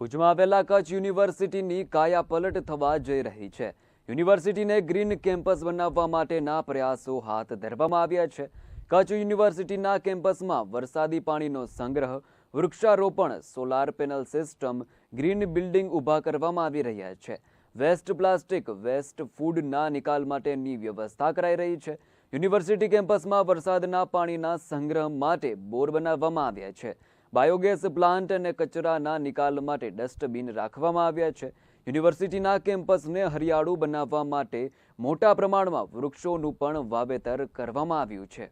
ભુજમાં આવેલા કચ્છ યુનિવર્સિટીની કાયાપલટ થવા જઈ રહી છે. યુનિવર્સિટીને ગ્રીન કેમ્પસ બનાવવા માટેના પ્રયાસો હાથ ધરવામાં આવ્યા છે. કચ્છ યુનિવર્સિટીના કેમ્પસમાં વરસાદી પાણીનો સંગ્રહ, વૃક્ષારોપણ, solar panel system, green building ઊભા કરવામાં આવી રહ્યા છે. વેસ્ટ પ્લાસ્ટિક, વેસ્ટ ફૂડના નિકાલ માટેની વ્યવસ્થા કરાઈ રહી છે. યુનિવર્સિટી કેમ્પસમાં વરસાદના પાણીના સંગ્રહ માટે બોર બનાવવામાં આવ્યા છે. બાયોગેસ પ્લાન્ટ અને કચરાના નિકાલ માટે ડસ્ટબિન રાખવામાં આવ્યા છે. યુનિવર્સિટીના કેમ્પસને હરિયાળું બનાવવા માટે મોટા પ્રમાણમાં વૃક્ષોનું પણ વાવેતર કરવામાં આવ્યું છે.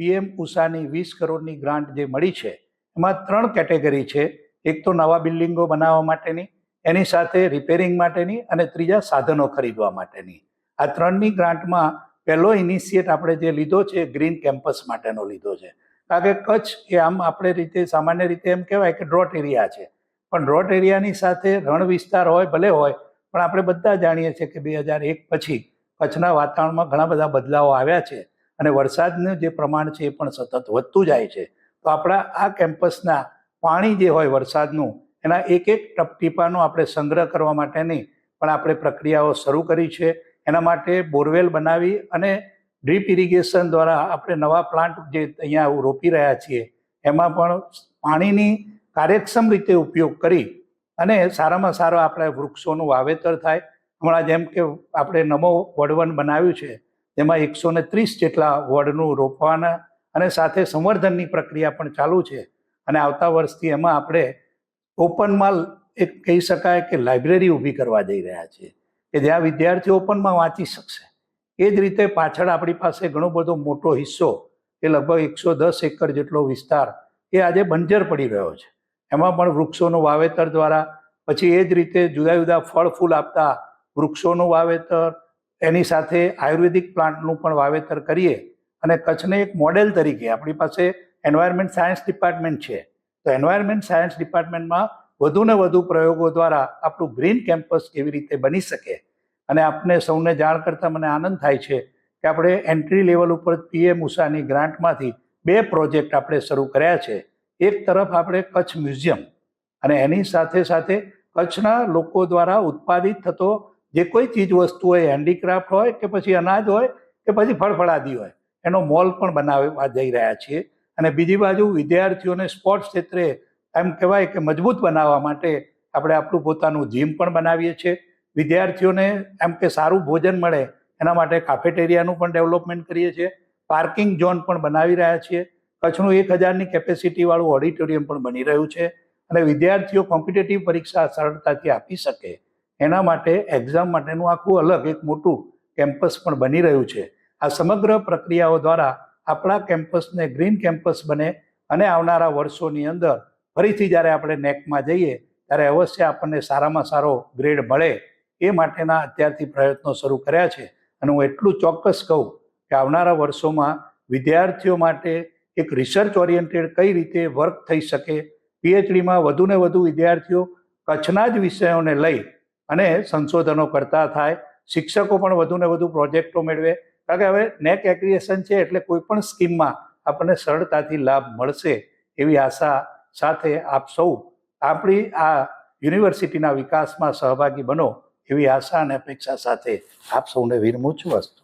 પીએમ ઉષાની વીસ કરોડની ગ્રાન્ટ જે મળી છે, એમાં ત્રણ કેટેગરી છે. એક તો નવા બિલ્ડિંગો બનાવવા માટેની, એની સાથે રિપેરિંગ માટેની અને ત્રીજા સાધનો ખરીદવા માટેની. આ ત્રણની ગ્રાન્ટમાં પહેલો ઇનિશિયેટ આપણે જે લીધો છે એ ગ્રીન કેમ્પસ માટેનો લીધો છે. કારણ કે કચ્છ એ આમ આપણે રીતે, સામાન્ય રીતે એમ કહેવાય કે ડ્રોટ એરિયા છે. પણ ડ્રોટ એરિયાની સાથે રણ વિસ્તાર હોય, ભલે હોય, પણ આપણે બધા જાણીએ છીએ કે બે હજાર એક પછી કચ્છના વાતાવરણમાં ઘણા બધા બદલાવો આવ્યા છે. અને વરસાદનું જે પ્રમાણ છે એ પણ સતત વધતું જાય છે. તો આપણા આ કેમ્પસના પાણી જે હોય વરસાદનું, એના એક એક ટપટીપાનો આપણે સંગ્રહ કરવા માટેની પણ આપણે પ્રક્રિયાઓ શરૂ કરી છે. એના માટે બોરવેલ બનાવી અને ડ્રીપ ઇરિગેશન દ્વારા આપણે નવા પ્લાન્ટ જે અહીંયા રોપી રહ્યા છીએ, એમાં પણ પાણીની કાર્યક્ષમ રીતે ઉપયોગ કરી અને સારામાં સારા આપણે વૃક્ષોનું વાવેતર થાય. હમણાં જેમ કે આપણે નમો વડવન બનાવ્યું છે, તેમાં એકસો ને ત્રીસ જેટલા વડનું રોપવાના અને સાથે સંવર્ધનની પ્રક્રિયા પણ ચાલુ છે. અને આવતા વર્ષથી એમાં આપણે ઓપનમાં એક કહી શકાય કે લાઇબ્રેરી ઊભી કરવા જઈ રહ્યા છીએ. કે જ્યાં વિદ્યાર્થીઓ ઓપનમાં વાંચી શકશે. એ જ રીતે પાછળ આપણી પાસે ઘણો બધો મોટો હિસ્સો, એ લગભગ એકસો દસ એકર જેટલો વિસ્તાર, એ આજે બંજર પડી રહ્યો છે. એમાં પણ વૃક્ષોનું વાવેતર દ્વારા, પછી એ જ રીતે જુદા જુદા ફળ ફૂલ આપતા વૃક્ષોનું વાવેતર, એની સાથે આયુર્વેદિક પ્લાન્ટનું પણ વાવેતર કરીએ અને કચ્છને એક મોડેલ તરીકે, આપણી પાસે એન્વાયરમેન્ટ સાયન્સ ડિપાર્ટમેન્ટ છે. તો એન્વાયરમેન્ટ સાયન્સ ડિપાર્ટમેન્ટમાં વધુ ને વધુ પ્રયોગો દ્વારા આપણું ગ્રીન કેમ્પસ કેવી રીતે બની શકે અને આપને સૌને જાણ કરતાં મને આનંદ થાય છે કે આપણે એન્ટ્રી લેવલ ઉપર પીએમ ઉષાની ગ્રાન્ટમાંથી બે પ્રોજેક્ટ આપણે શરૂ કર્યા છે. એક તરફ આપણે કચ્છ મ્યુઝિયમ અને એની સાથે સાથે કચ્છના લોકો દ્વારા ઉત્પાદિત થતો જે કોઈ ચીજ વસ્તુ હોય હેન્ડીક્રાફ્ટ હોય કે પછી અનાજ હોય કે પછી ફળફળાદી હોય, એનો મોલ પણ બનાવવા જઈ રહ્યા છીએ. અને બીજી બાજુ વિદ્યાર્થીઓને સ્પોર્ટ્સ ક્ષેત્રે એમ કહેવાય કે મજબૂત બનાવવા માટે આપણે આપણું પોતાનું જીમ પણ બનાવીએ છીએ. વિદ્યાર્થીઓને એમ કે સારું ભોજન મળે, એના માટે કાફેટેરિયાનું પણ ડેવલપમેન્ટ કરીએ છીએ. પાર્કિંગ ઝોન પણ બનાવી રહ્યા છીએ. કચ્છનું એક હજારની કેપેસિટીવાળું ઓડિટોરિયમ પણ બની રહ્યું છે અને વિદ્યાર્થીઓ કોમ્પિટેટિવ પરીક્ષા સરળતાથી આપી શકે. એના માટે એક્ઝામ માટેનું આખું અલગ એક મોટું કેમ્પસ પણ બની રહ્યું છે. આ સમગ્ર પ્રક્રિયાઓ દ્વારા આપણા કેમ્પસને ગ્રીન કેમ્પસ બને અને આવનારા વર્ષોની અંદર ફરીથી જ્યારે આપણે નેકમાં જઈએ, ત્યારે અવશ્ય આપણને સારામાં સારો ગ્રેડ મળે એ માટેના અત્યારથી પ્રયત્નો શરૂ કર્યા છે. અને હું એટલું ચોક્કસ કહું કે આવનારા વર્ષોમાં વિદ્યાર્થીઓ માટે એક રિસર્ચ ઓરિએન્ટેડ કઈ રીતે વર્ક થઈ શકે પીએચડીમાં વધુ ને વધુ વિદ્યાર્થીઓ કચ્છના જ વિષયોને લઈ અને સંશોધનો કરતા થાય, શિક્ષકો પણ વધુ ને વધુ પ્રોજેક્ટો મેળવે. કારણ કે હવે નેક એક્રિએશન છે એટલે કોઈ પણ સ્કીમમાં આપણને સરળતાથી લાભ મળશે એવી આશા સાથે આપ સૌ આપણી આ યુનિવર્સિટીના વિકાસમાં સહભાગી બનો. એવી આશા અને અપેક્ષા સાથે આપ સૌને વિરમું છું અસ્તુ.